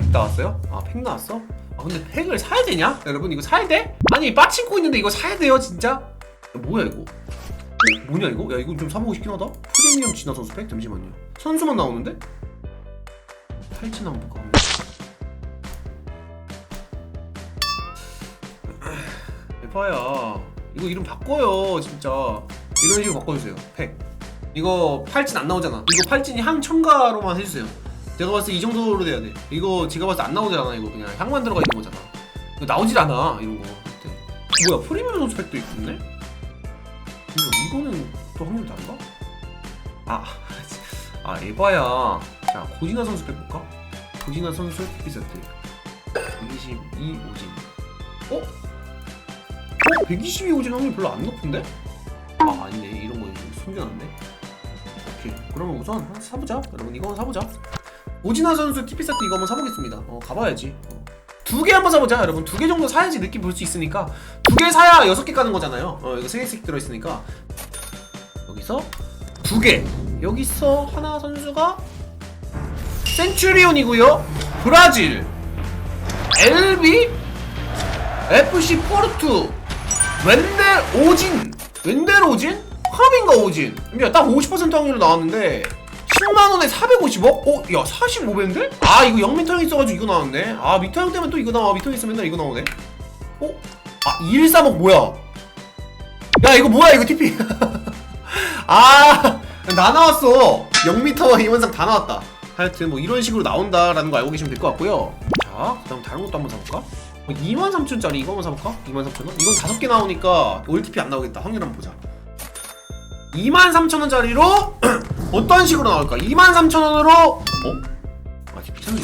팩 나왔어요? 아 팩 나왔어? 아 근데 팩을 사야 되냐? 여러분 이거 사야 돼? 아니 빠친코 있는데 이거 사야 돼요 진짜? 야, 뭐야 이거? 어, 뭐냐 이거? 야 이거 좀 사보고 싶긴 하다 프리미엄 진화 선수 팩? 잠시만요 선수만 나오는데? 팔찌 한번 볼까? 에파야 이거 이름 바꿔요 진짜 이런 식으로 바꿔주세요 팩 이거 팔찌 안 나오잖아 이거 팔찌니 향 첨가로만 해주세요 제가 봤을 때 이 정도로 돼야 돼. 이거 제가 봤을 때 안 나오잖아 이거 그냥. 향만 들어가 있는 거잖아. 이거 나오질 않아 이런 거. 그때 뭐야 프리미엄 선수 팩도 있네? 이거 이거는 또 확률 다른가? 아, 아 에바야. 자 고진아 선수 팩 볼까? 고진아 선수 피 세트. 122 오진 어? 어? 122 오진 확률 별로 안 높은데? 아 아니네. 이런 거 숨겨놨네. 오케이. 그러면 우선 사보자. 여러분 이거 사보자 오진아 선수 TP 세트 이거 한번 사보겠습니다. 어 가봐야지. 두개 한번 사보자 여러분. 두 개 정도 사야지 느낌 볼 수 있으니까. 두 개 사야 여섯 개 까는 거잖아요. 어 이거 세 개씩 들어있으니까. 여기서 두 개. 여기서 하나 선수가 센츄리온이고요. 브라질. LB FC 포르투. 웬델 오진. 웬델 오진? 카빈가 오진? 그러니까 딱50% 확률로 나왔는데 10만원에 450억? 어? 야 45배인데? 아 이거 0미터형 있어가지고 이거 나왔네 아 미터형 때문에 또 이거 나와 미터형 있으면 맨날 이거 나오네 어? 아 213억 뭐야 야 이거 뭐야 이거 TP 아나 나왔어 0미터와 이원상 다 나왔다 하여튼 뭐 이런 식으로 나온다라는 거 알고 계시면 될 것 같고요 자 그다음 다른 것도 한번 사볼까? 23,000짜리 이거 한번 사볼까? 23,000원? 이건 다섯 개 나오니까 올TP 안 나오겠다 확률 한번 보자 23,000원짜리로 어떤 식으로 나올까? 23,000원으로 어? 아 지금 미쳤네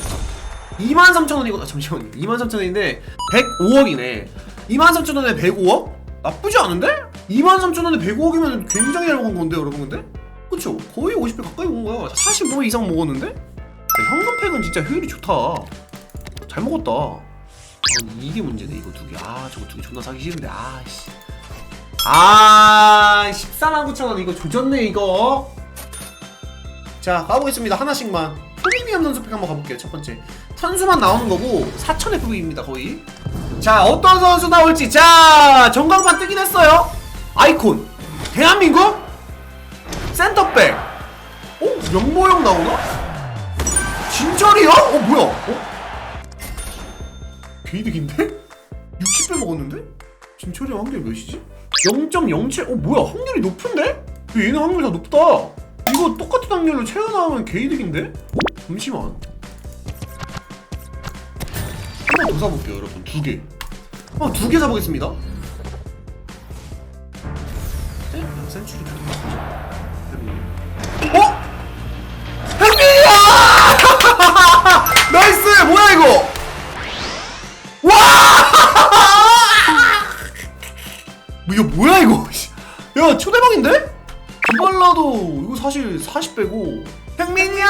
23,000원이고 아 잠시만요 23,000원인데 105억이네 23,000원에 105억? 나쁘지 않은데? 23,000원에 105억이면 굉장히 잘 먹은 건데 여러분 근데? 그쵸? 거의 50배 가까이 먹은 거야 45배 이상 먹었는데? 야, 현금팩은 진짜 효율이 좋다 잘 먹었다 아 이게 문제네 이거 두개아 저거 두 개 존나 사기 싫은데 아씨 아 14만 9천원 이거 조졌네 이거 자 가보겠습니다 하나씩만 프리미엄 선수팩 한번 가볼게요 첫 번째 선수만 나오는 거고 4천 FV입니다 거의 자 어떤 선수 나올지 자 전광판 뜨긴 했어요 아이콘 대한민국 센터백 어? 영모형 나오나? 진철이야? 어 뭐야? 어? 개이득인데? 60배 먹었는데? 진철이 확률 몇이지? 0.07? 어 뭐야 확률이 높은데? 얘는 확률 다 높다 이거 똑같은 확률로 채워 나오면 개이득인데? 어? 잠시만 한 번 더 사볼게요 여러분 두개 어, 두 개 사보겠습니다 네? 센츄리 어? 햇빛이야! 나이스! 뭐야 이거? 와! 뭐, 이거 뭐야 사실 40배고 흥민이 형!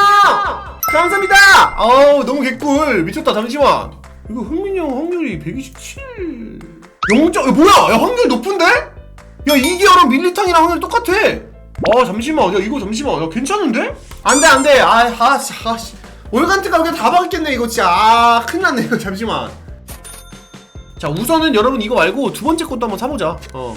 감사합니다! 아우 너무 개꿀. 미쳤다 잠시만 이거 흥민이 형 확률이 127 0. 야, 뭐야? 야 확률 높은데? 야 이기어랑 밀리탕이랑 확률 똑같아. 아 잠시만. 야 이거 잠시만. 야 괜찮은데? 안돼 안돼. 아아씨 아씨. 올간트가 그냥 다 박겠네 이거 진짜. 아 큰일 났네 이거 잠시만. 자 우선은 여러분 이거 말고 두 번째 것도 한번 사보자. 어.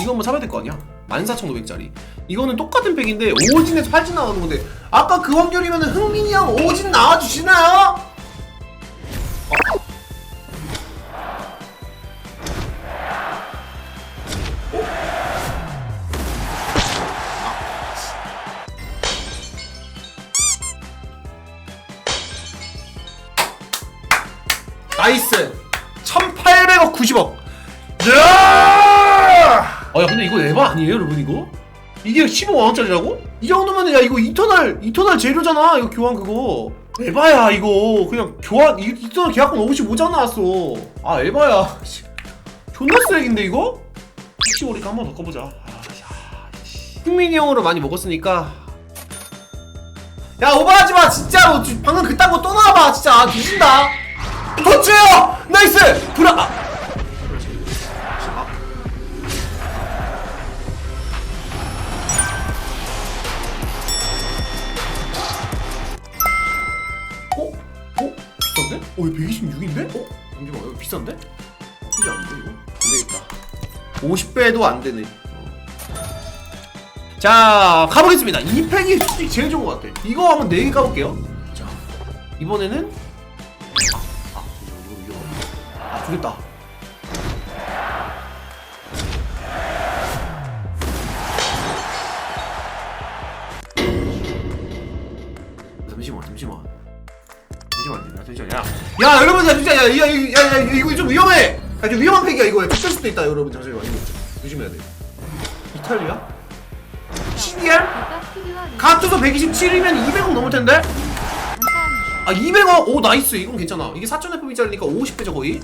이거 한번 사봐야 될 거 아니야? 14,500짜리 이거는 똑같은 팩인데 오진에서 8진 나오는 건데 아까 그 확률이면 흥민이 형 오진 나와주시나요? 어. 나이스 1800억 90억 야! 아, 야, 근데 이거 에바 아니에요, 여러분, 이거? 이게 15만원짜리라고? 이 정도면, 야, 이거 이터널, 이터널 재료잖아, 이거 교환 그거. 에바야, 이거. 그냥 교환, 이, 이터널 계약금 55장 나왔어. 아, 에바야. 씨. 존나 쓰레기인데, 이거? 혹시 우리가 한번 바꿔보자. 아. 흥민이 형으로 많이 먹었으니까. 야, 오버하지 마, 진짜로. 방금 그딴 거 또 나와봐, 진짜. 아, 뒤진다. 터치요! 나이스! 브라, 어? 어? 비싼데? 어, 이거 126인데? 어? 잠시만, 이거 비싼데? 나쁘지 않은데, 이거? 안 되겠다. 50배도 안 되네. 어. 자, 가보겠습니다. 이 팩이 솔직히 제일 좋은 것 같아. 이거 한번 4개 가볼게요. 자, 이번에는. 아, 이거, 이거, 이거. 아, 두겠다. 잠시만, 잠시만. 잠시만, 잠시만, 야. 야, 여러분들, 진짜, 야, 야, 야, 야, 야, 이거 좀 위험해! 야, 좀 위험한 팩이야, 이거. 죽을 수도 있다, 여러분. 잠시만, 이거. 조심해야 돼. 이탈리아? CDR? 가투도 127이면 200원 넘을 텐데? 아 200원? 오 나이스 이건 괜찮아 이게 4,000FP짜리니까 50배죠 거의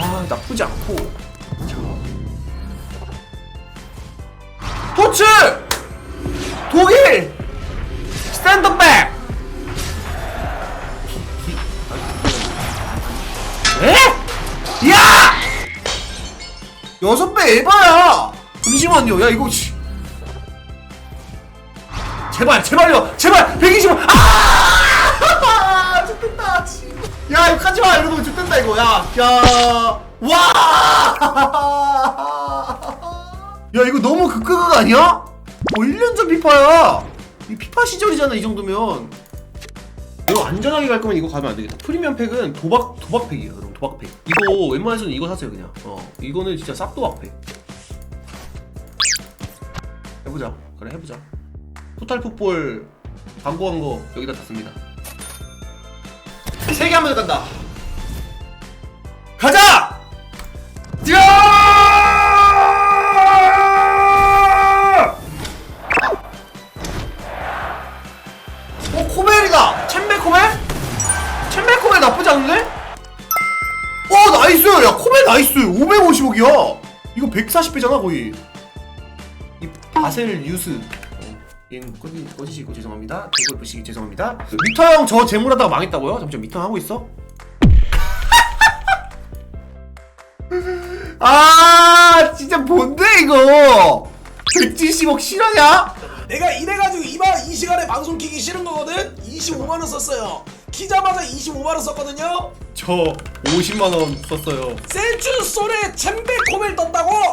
아 나쁘지 않고 자 토츠! 독일! 스탠드백! 여섯 배 에바야! 잠시만요. 야 이거 씨. 제발 제발요. 제발 120원 아! 죽겠다 야 이거 가지마. 여러분 죽겠다 이거. 야 야 와! 야 이거 너무 극극극 아니야? 뭐 1년 전 피파야. 이 피파 시절이잖아 이 정도면 이거 안전하게 갈 거면 이거 가면 안 되겠다. 프리미엄 팩은 도박 도박 팩이에요 여러분 도박 팩. 이거 웬만해서는 이거 사세요 그냥. 어 이거는 진짜 쌉도박 팩. 해보자. 그래 해보자. 토탈 풋볼 광고한 거 여기다 das습니다. 세개 한번 간다 야 코벨 나이스 550억이야 이거 140배잖아 거의 이 바셀 유스 어, 얘는 꺼지, 꺼지시고 죄송합니다 대고 보시기 죄송합니다 미터 형 저 재물하다가 망했다고요? 잠시만 미터 형 하고 있어? 아 진짜 뭔데 이거 170억 실화냐? 내가 이래가지고 이번 이 시간에 방송 키기 싫은 거거든. 25만 원 썼어요. 키자마자 25만 원 썼거든요. 저 50만원 썼어요 센츄 솔에 챔베 코벨 떴다고.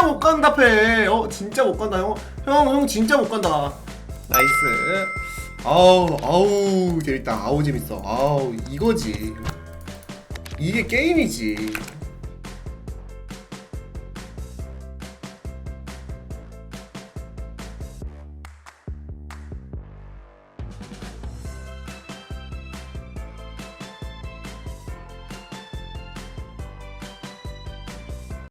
진짜 못 간다, 패. 어, 진짜 못 간다, 형. 형, 형, 진짜 못 간다. 나이스. 아우, 아우, 재밌다. 아우, 재밌어. 아우, 이거지. 이게 게임이지.